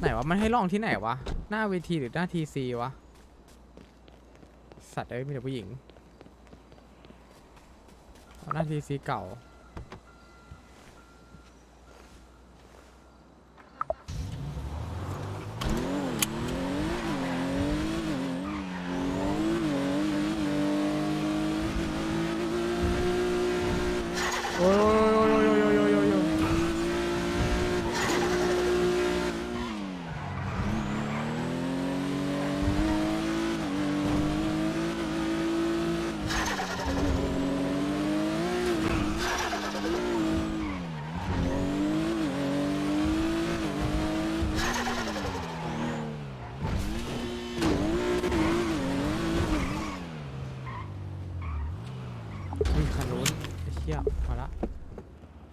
ไหนวะ มันให้ลองที่ไหนวะ หน้าเวทีหรือหน้าทีซีวะ สัตว์เอ้ยมีแต่ผู้หญิง หน้าทีซีเก่า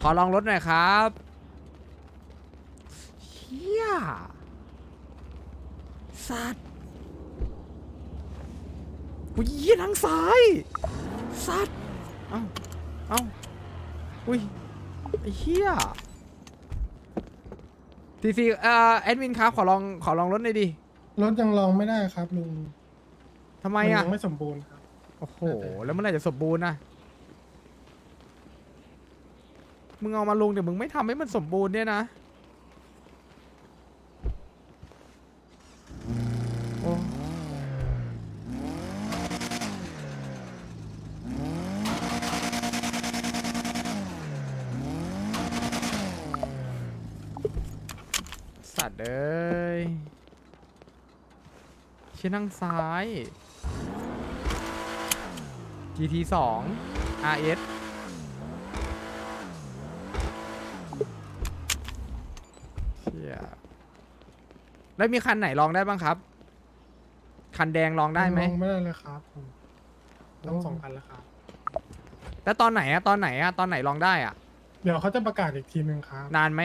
ขอลองรถหน่อยครับเชี่ยสัตว์อุ้ยเหี้ยทางซ้าย สัตว์ เอ้า เอ้า อุ้ยไอ้เหี้ยทีซีเอ่อแอดมินครับ ขอลอง ขอลองรถหน่อยดิรถยังลองไม่ได้ครับลุงทำไมนอะ ยังไม่สมบูรณ์ครับ โอ้โห แล้วเมื่อไหร่จะสมบูรณ์นะ มึงเอามาลงเดี๋ยวมึงไม่ทำให้มันสมบูรณ์เนี่ยนะ โอ้ สัตว์เอ้ยเชี่ยนั่งซ้าย GT 2 RS เชี่ยแล้วมีคันไหนลองได้บ้างครับ คันแดงลองได้ไหมลองไม่ได้เลยครับผมต้องสองคันแล้วครับ แล้วตอนไหนอะตอนไหนอะตอนไหนลองได้อะเดี๋ยวเขาจะประกาศอีกทีหนึ่งครับนานไหม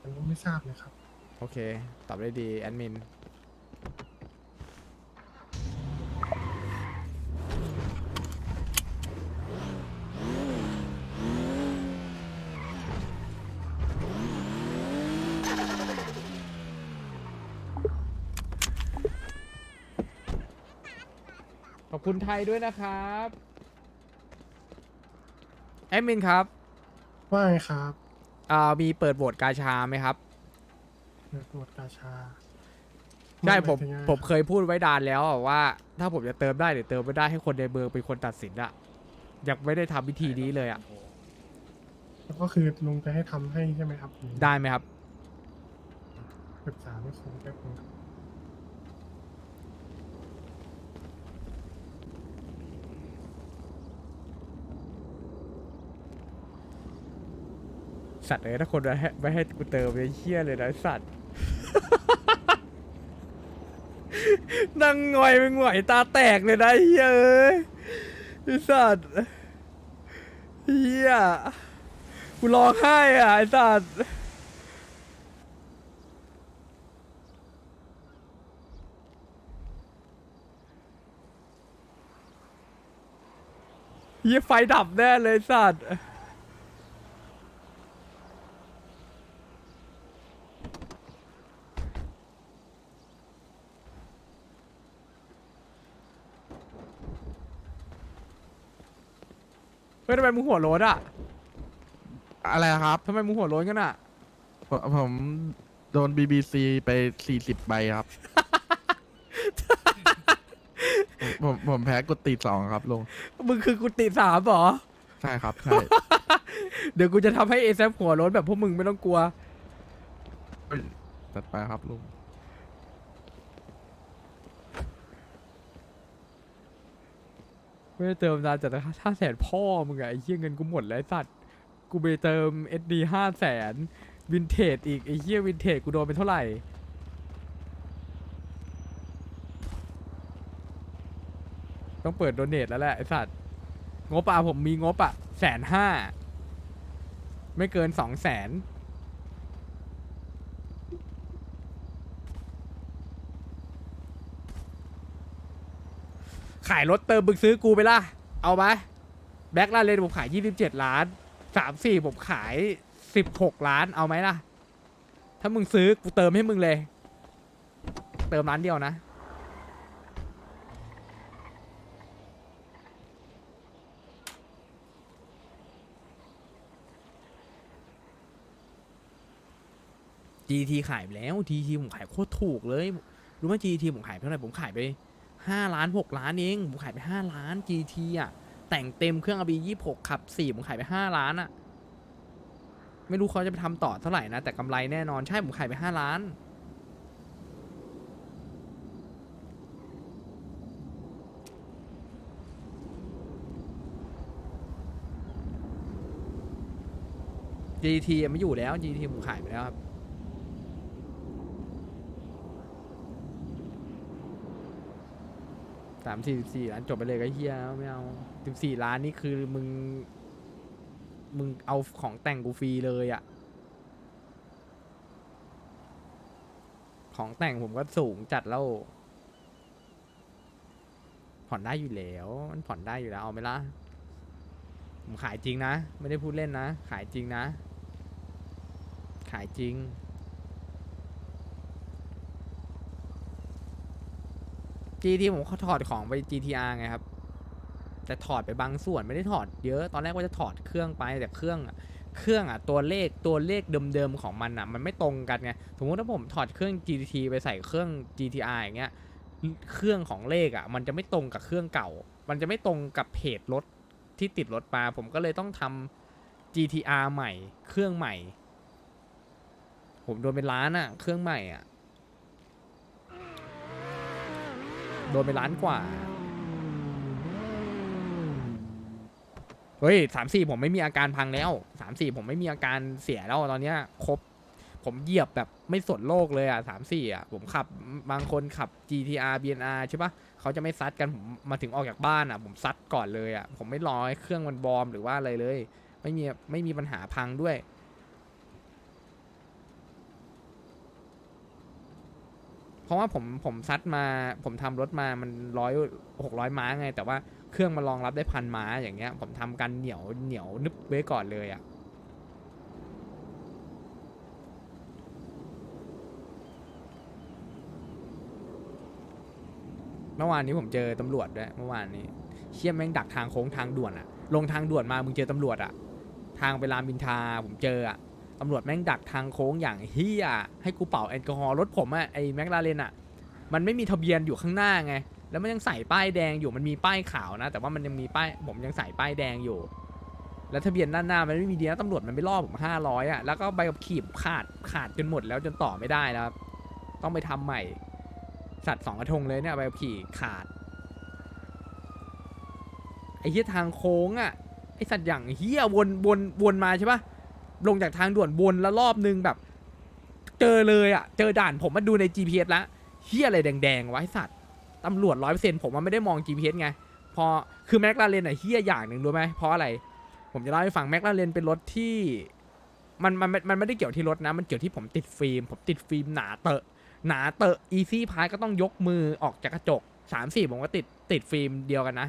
ผมก็ไม่ทราบเลยครับ โอเค ตอบได้ดีแอดมิน อบคุณไทยด้วยนะครับแอดมินครับว่าไงครับอ่ามีเปิดโหวตกาชาไหมครับเปิดตรวจกาชาใช่ผมหายถึงยังไงผมเคยพูดไว้ดานแล้วอะว่า ถ้าผมจะเติมได้หรือเติมไม่ได้ให้คนในเมืองเป็นคนตัดสินอะยังไม่ได้ทำวิธีนี้เลยอะแล้วก็คือลุงจะให้ทำให้ใช่ไหมครับได้ไหมครับ ปรึกษาไม่คงแป๊บนึงครับ สัตว์เอ้ยถ้าคนไม่ให้ให้กูเติมเลยเชี่ยเลยนะสัตว์นั่งงอยเป็นหงอยตาแตกเลยนะเฮ้ยเอ้ยไอสัตว์เฮียกูร้องไห้อะไอ้สัตว์เฮียไฟดับแน่เลยสัตว์ ฮ้ยทำไมมึงหัวโล้นอะอะไรนะครับทำไมมึงหัวโล้นกันอะผมผมโดน BBC ไป 40 ใบครับ ผมผมผมแพ้กดตีสองครับลุงมึงคือกุฏิสามเหรอ ใช่ครับ ใช่ เดี๋ยวกูจะทำให้เอซหัวโล้นแบบพวกมึงไม่ต้องกลัว ตัดไปครับลุง ไม่ได้เติมนานจัดห้าแสนพ่อมึงอะไอ้เหี้ยเงินกูหมดแล้วไอ้สัตว์กูไปเติม SD ห้าแสนวินเทจอีกไอ้เหี้ยวินเทจกูโดนไปเท่าไหร่ ต้องเปิดโดเนทแล้วแหละไอ้สัตว์งบอะผมมีงบอะแสนห้าไม่เกินสองแสน ขายรถเติมมึงซื้อกูไปล่ะ เอาไหมแบ็คลาเลนผมขาย 27 ล้าน 3 4 ผมขาย 16 ล้าน เอาไหมล่ะ ถ้ามึงซื้อกูเติมให้มึงเลย เติมร้านเดียวนะ GT ขายไปแล้ว GT ผมขายโคตรถูกเลย รู้ไหม GT ผมขายเท่าไหร่ ผมขายไป ห้าล้านหกล้านเองผมขายไปห้าล้าน GT อะ แต่งเต็มเครื่อง RB ยี่หกขับสี่ผมขายไปห้าล้านอะ ไม่รู้เขาจะไปทำต่อเท่าไหร่นะ แต่กำไรแน่นอนใช่ผมขายไปห้าล้าน GT ไม่อยู่แล้ว GT ผมขายไปแล้วครับ สามสี่สี่ล้านจบไปเลยก็เฮียไม่เอาสิบสี่ล้านนี่คือมึง มึงเอาของแต่งกูฟรีเลยอะของแต่งผมก็สูงจัดแล้ว ผ่อนได้อยู่แล้ว มันผ่อนได้อยู่แล้วเอาไหมล่ะ ผมขายจริงนะ ไม่ได้พูดเล่นนะ ขายจริงนะ ขายจริง GT ผมเขาถอดของไป GTR ไงครับ แต่ถอดไปบางส่วนไม่ได้ถอดเยอะตอนแรกว่าจะถอดเครื่องไปแต่เครื่องอะเครื่องอะตัวเลขตัวเลขเดิมๆของมันอะมันไม่ตรงกันไงสมมติถ้าผมถอดเครื่อง GT ไปใส่เครื่อง GTR อย่างเงี้ยเครื่องของเลขอะ มันจะไม่ตรงกับเครื่องเก่า มันจะไม่ตรงกับเพจรถที่ติดรถมาผมก็เลยต้องทำ GTR ใหม่ เครื่องใหม่ ผมโดนเป็นล้านอะ เครื่องใหม่อะ โดนไปล้านกว่า เฮ้ยสามสี่ผมไม่มีอาการพังแล้วสามสี่ผมไม่มีอาการเสียแล้วตอนเนี้ยครบ ผมเหยียบแบบไม่สนโลกเลยอะสามสี่อะผมขับบางคนขับ GTR BNR ใช่ปะเขาจะไม่ซัดกันผมมาถึงออกจากบ้านอะ ผมซัดก่อนเลยอะ ผมไม่รอให้เครื่องมันบอมหรือว่าอะไรเลย ไม่มีไม่มีปัญหาพังด้วย เพราะว่าผมผมซัดมาผมทำรถมามันร้อยหกร้อยม้าไง แต่ว่าเครื่องมันรองรับได้พันม้าอย่างเงี้ย ผมทำกันเหนียวเหนียวนึบไว้ก่อนเลยอะ่ะเมื่อวานนี้ผมเจอตำรวจด้วยเมื่อวานนี้ เชี่ยแม่งดักทางโค้งทางด่วนอะลงทางด่วนมามึงเจอตำรวจอะทางไปรามอินทราผมเจออะ ตำรวจแม่งดักทางโค้งอย่างเฮียให้กูเป่าแอลกอฮอล์รถผมอะไอ้แม็กลาเรนอะมันไม่มีทะเบียนอยู่ข้างหน้าไง แล้วมันยังใส่ป้ายแดงอยู่มันมีป้ายขาวนะ แต่ว่ามันยังมีป้ายผมยังใส่ป้ายแดงอยู่ แล้วทะเบียนด้านหน้ามันไม่มีดีนะตำรวจมันไม่ล่อผมห้าร้อยอะแล้วก็ใบขับขี่ขาดขาดจนหมดแล้วจนต่อไม่ได้แล้วต้องไปทำใหม่ สัตว์สองกระทงเลยเนี่ยใบขับขี่ขาดไอ้เหี้ยทางโค้งอะไอ้สัตว์อย่างเหี้ยวนวนวนมาใช่ปะ ลงจากทางด่วนวนแล้วรอบนึงแบบ เจอเลยอะ เจอด่านผมมาดูใน GPS แล้วเหี้ยอะไรแดงๆวะไอ้สัตว์ตำรวจร้อยเปอร์เซ็นต์ผมมันไม่ได้มอง GPS ไง พอคือแม็กลาเรนอะเหี้ยอย่างหนึ่งรู้ไหมเพราะอะไร ผมจะเล่าให้ฟังแม็กลาเรนเป็นรถที่มันมันมันไม่ได้เกี่ยวที่รถนะ มันเกี่ยวที่ผมติดฟิล์ม ผมติดฟิล์มหนาเตอะหนาเตอะอีซี่พายก็ต้องยกมือออกจากกระจกสามสี่ผมก็ติดติดฟิล์มเดียวกันนะ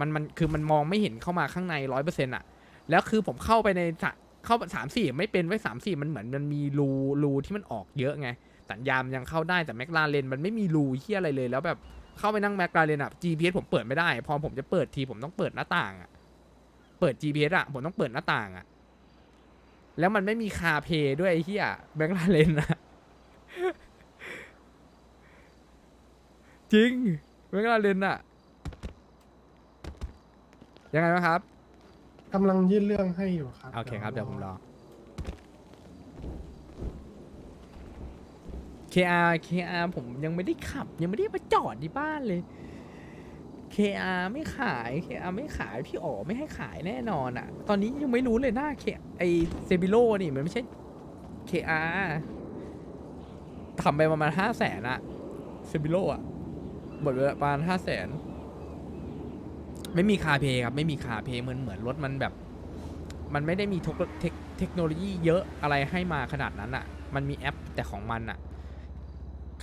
มันมันคือมันมองไม่เห็นเข้ามาข้างในร้อยเปอร์เซ็นต์อะ แล้วคือผมเข้าไปในส เข้าสามสี่ไม่เป็นไว้สามสี่มันเหมือนมันมีรูรูที่มันออกเยอะไง สัญญาณมันยังเข้าได้แต่แมคลาเรนมันไม่มีรูเฮียอะไรเลยแล้วแบบเข้าไปนั่งแมคลาเรนอะ GPS ผมเปิดไม่ได้ พอผมจะเปิดทีผมต้องเปิดหน้าต่างอะเปิด GPS อะผมต้องเปิดหน้าต่างอะแล้วมันไม่มีคาเพย์ด้วยไอ้เฮียแมคลาเรนอะจริงแมคลาเรนอะยังไงบ้างครับ กำลังยื่นเรื่องให้อยู่ครับโอเคครับ เดี๋ยวผมรอ KR KR ผมยังไม่ได้ขับ ยังไม่ได้มาจอดที่บ้านเลย KR ไม่ขาย KR ไม่ขาย พี่อ๋อไม่ให้ขายแน่นอนอะตอนนี้ยังไม่รู้เลยหน้าเคไอเซบิโลนี่มันไม่ใช่ KR ทำไปประมาณห้าแสนอะเซบิโลอะหมดไปประมาณห้าแสน ไม่มีคาเพย์ครับไม่มีคาเพย์เหมือนเหมือนรถมันแบบ มันไม่ได้มีเทคเทคโนโลยีเยอะอะไรให้มาขนาดนั้นอะ่ะ มันมีแอปแต่ของมันอะ่ะ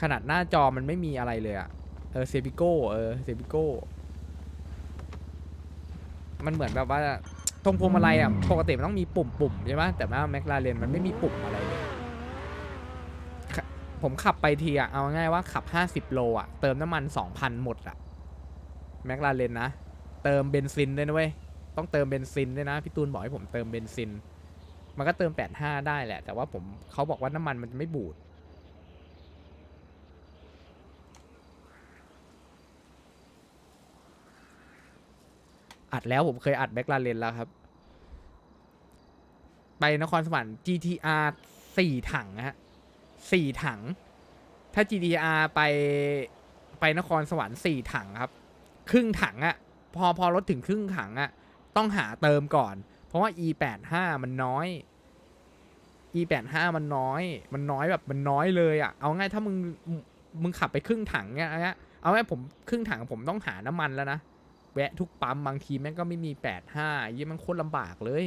ขนาดหน้าจอมันไม่มีอะไรเลยอะ่ะเออเซบิโก้เออเซบิโก้มันเหมือนแบบว่าตรงพวงมาลัยอะปกติมันต้องมีปุ่มปุ่มใช่ไหมแต่ว่าแมคลาเรนมันไม่มีปุ่มอะไรเลยผมขับไปทีอะเอาง่ายว่าขับ 50 โลอะเติมน้ำมัน 2,000 หมดอะแม็กลาเรนนะ เติมเบนซินด้วยนะเว้ย ต้องเติมเบนซินด้วยนะ พี่ตูนบอกให้ผมเติมเบนซิน มันก็เติม 85 ได้แหละ แต่ว่าผมเขาบอกว่าน้ำมันมันจะไม่บูด อัดแล้วผมเคยอัดแบ็กลาเรนแล้วครับ ไปนครสวรรค์ GTR สี่ถังฮะสี่ถัง ถ้า GTR ไปไปนครสวรรค์สี่ถังครับ ครึ่งถังอะ พอพอรถถึงครึ่งถังอะต้องหาเติมก่อน เพราะว่า E 8 5มันน้อย E 8 5มันน้อย มันน้อยแบบมันน้อยเลยอะเอาง่ายถ้ามึงมึงขับไปครึ่งถังเนี้ยเอาง่ายเอาง่ายผมครึ่งถังผมต้องหาน้ำมันแล้วนะแวะทุกปั๊มบางทีแม่งก็ไม่มีแปดห้ายี่มันโคตรลำบากเลย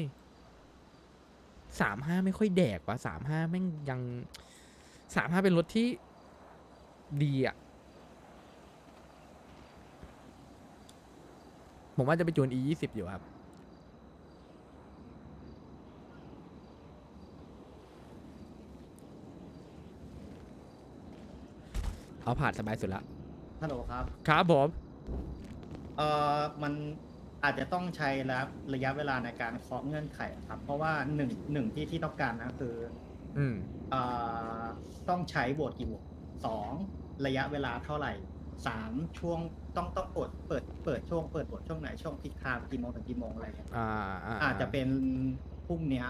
สามห้าไม่ค่อยแดกว่ะสามห้าแม่งยังสามห้าเป็นรถที่ดีอะ ผมว่าจะไปจูน e ยี่สิบอยู่ครับ เอาผ่านสบายสุดละ ฮัลโหลครับ ครับผม เอ่อ มันอาจจะต้องใช้ระระยะเวลาในการเคาะเงื่อนไขครับ เพราะว่าหนึ่งหนึ่งที่ที่ต้องการนะคือ อืม เอ่อ ต้องใช้โหวตกี่โหวตสองระยะเวลาเท่าไหร่ สามช่วงต้องต้องเปิดเปิดเปิดช่วงเปิดโหวตช่วงไหนช่วงพิกไทม์กี่โมงถึงกี่โมงอะไรเงี้ยอ่าอ่าอาจจะเป็นพรุ่งเนี้ย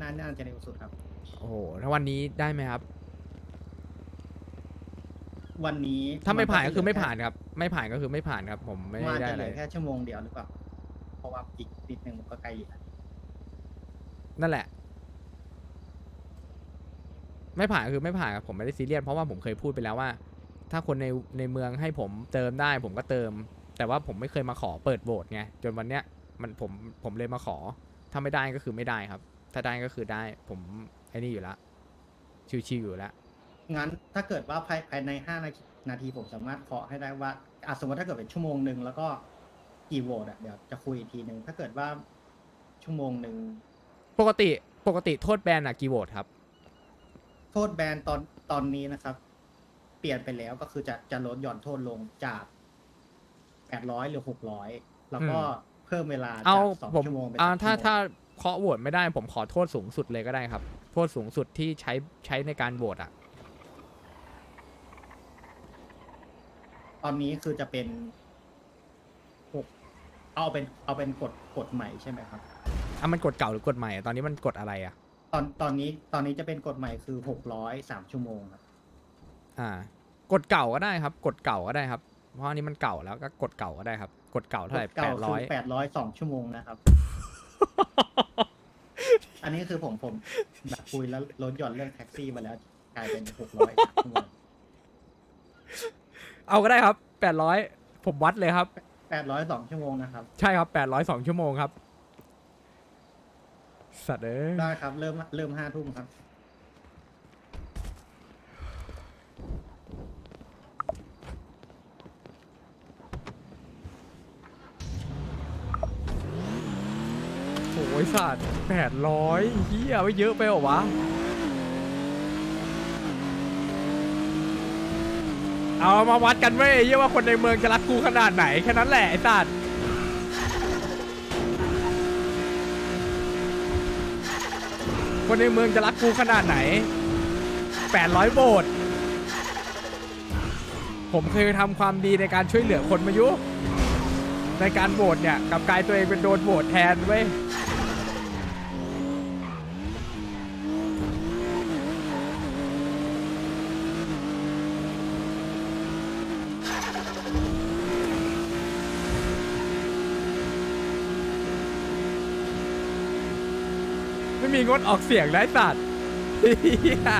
น่าน่าจะเร็วสุดครับ โอ้โหถ้าวันนี้ได้ไหมครับ วันนี้ถ้าไม่ผ่านก็คือไม่เหลืผ่านครับ ไม่ผ่านก็คือไม่ผ่านครับ ผมไม่แค่มันได้จะเหเลลือยแค่ชั่วโมงเดียวหรือเปล่าเพราะว่าอีกนิดนึงมันก็ใกล้อยู่แล้วนั่นแหละ ไม่ผ่านก็คือไม่ผ่านครับผมไม่ได้ซีเรียสเพราะว่าผมเคยพูดไปแล้วว่า ถ้าคนในในเมืองให้ผมเติมได้ผมก็เติม แต่ว่าผมไม่เคยมาขอเปิดโหวตไงจนวันเนี้ยมันผมผมเลยมาขอ ถ้าไม่ได้ก็คือไม่ได้ครับ ถ้าได้ก็คือได้ผมไอ้นี่อยู่แล้วชิวๆอยู่แล้วงั้นถ้าเกิดว่าภายภายในห้านาทีนาทีผมสามารถเคาะให้ได้ว่าอะสมมติถ้าเกิดเป็นชั่วโมงหนึ่งแล้วก็กี่โหวตอะเดี๋ยวจะคุยอีกทีหนึ่งถ้าเกิดว่าชั่วโมงหนึ่งปกติปกติโทษแบนอะกี่โหวตครับ โทษแบนตอนตอนนี้นะครับ เปลี่ยนไปแล้วก็คือจะจะลดหย่อนโทษลงจากแปดร้อยหรือหกร้อยแล้วก็เพิ่มเวลาเอาจากสองผมชั่วโมงเป็นอ่าสามถ้าชั่วโมง ถ้าเคาะโหวตไม่ได้ผมขอโทษสูงสุดเลยก็ได้ครับ โทษสูงสุดที่ใช้ใช้ในการโหวตอะ ตอนนี้คือจะเป็นหกเอาเป็นเอาเป็นกฎกฎใหม่ใช่ไหมครับ อะมันกฎเก่าหรือกฎใหม่อะตอนนี้มันกฎอะไรอะ ตอนตอนนี้ตอนนี้จะเป็นกฎใหม่คือหกร้อยสามชั่วโมงครับ อ่ากฎเก่าก็ได้ครับกฎเก่าก็ได้ครับ เพราะอันนี้มันเก่าแล้วก็กฎเก่าก็ได้ครับกฎเก่าเท่าไหร่กฎแปเก่าดคืร้อยแปดร้อยสองชั่วโมงนะครับ อันนี้คือผมผมแบบคุยแล้วลดหย่อนเรื่องแท็กซี่มาแล้วกลายเป็นหกร้อยสามชั่วโมงเอาก็ได้ครับแปดร้อยผมวัดเลยครับแปดร้อยสองชั่วโมงนะครับ ใช่ครับแปดร้อยสองชั่วโมงครับ สัตว์เอ้ยได้ครับ เริ่มเริ่มห้าทุ่มครับ โอ้ยสัตว์แปดร้อยเฮียไม่เยอะไปเหรอวะ เอามาวัดกันเว้ยเยี่ยว่าคนในเมืองจะรักกูขนาดไหนแค่นั้นแหละไอ้สัตว์คนในเมืองจะรักกูขนาดไหน 800 โบทผมเคยทำความดีในการช่วยเหลือคนมายุ ในการโหวตเนี่ยกลับกลายตัวเองเป็นโดนโหวตแทนเว้ย งดออกเสียงได้สัตว์เหี้ย